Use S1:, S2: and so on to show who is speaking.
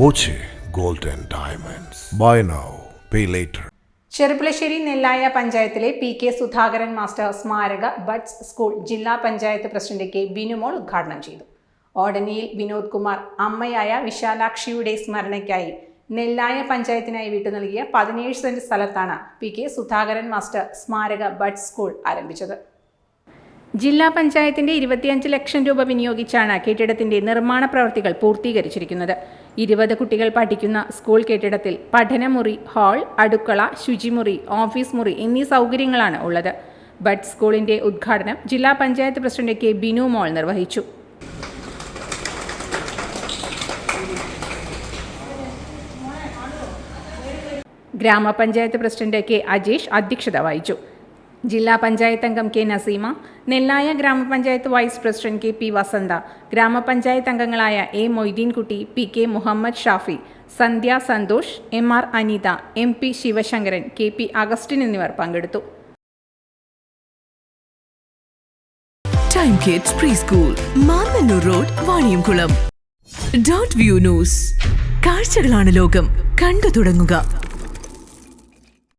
S1: Boche gold and diamonds. Buy now pay later.
S2: Cherpulassery Nellaya പഞ്ചായത്തിലെ P K Sudhakaran master സ്മാരക buds school ജില്ലാ panchayat president K Binumol ഉദ്ഘാടനം ചെയ്തു. ഓടനിയിൽ വിനോദ് കുമാർ അമ്മയായ വിശാലാക്ഷിയുടെ സ്മരണയ്ക്കായി നെല്ലായ പഞ്ചായത്തിനായി വിട്ടു നൽകിയ പതിനേഴ് സെന്റ് സ്ഥലത്താണ് പി കെ സുധാകരൻ മാസ്റ്റർ സ്മാരക ബഡ്സ് സ്കൂൾ ആരംഭിച്ചത്. ജില്ലാ പഞ്ചായത്തിന്റെ ഇരുപത്തിയഞ്ച് ലക്ഷം രൂപ വിനിയോഗിച്ചാണ് കെട്ടിടത്തിന്റെ നിർമ്മാണ പ്രവൃത്തികൾ പൂർത്തീകരിച്ചിരിക്കുന്നത്. ഇരുപത് കുട്ടികൾ പഠിക്കുന്ന സ്കൂൾ കെട്ടിടത്തിൽ പഠനമുറി ഹാൾ അടുക്കള ശുചിമുറി ഓഫീസ് മുറി എന്നീ സൗകര്യങ്ങളാണ് ഉള്ളത്. ബഡ് സ്കൂളിന്റെ ഉദ്ഘാടനം ജില്ലാ panchayat president K Binumol നിർവഹിച്ചു. ഗ്രാമപഞ്ചായത്ത് പ്രസിഡന്റ് കെ അജേഷ് അധ്യക്ഷത വഹിച്ചു. ജില്ലാ പഞ്ചായത്ത് അംഗം കെ നസീമ നെല്ലായ ഗ്രാമപഞ്ചായത്ത് vice president K P Vasantha ഗ്രാമപഞ്ചായത്ത് അംഗങ്ങളായ A Moideenkutty P K Muhammad Shafi Sandhya Santhosh M R Anitha M P Sivasankaran K P Augustine എന്നിവർ പങ്കെടുത്തു.
S3: Time kids preschool Mannannur road Vaniyamkulam dot view news കാഴ്ചകളാണ് ലോകം. കണ്ടു തുടങ്ങുക.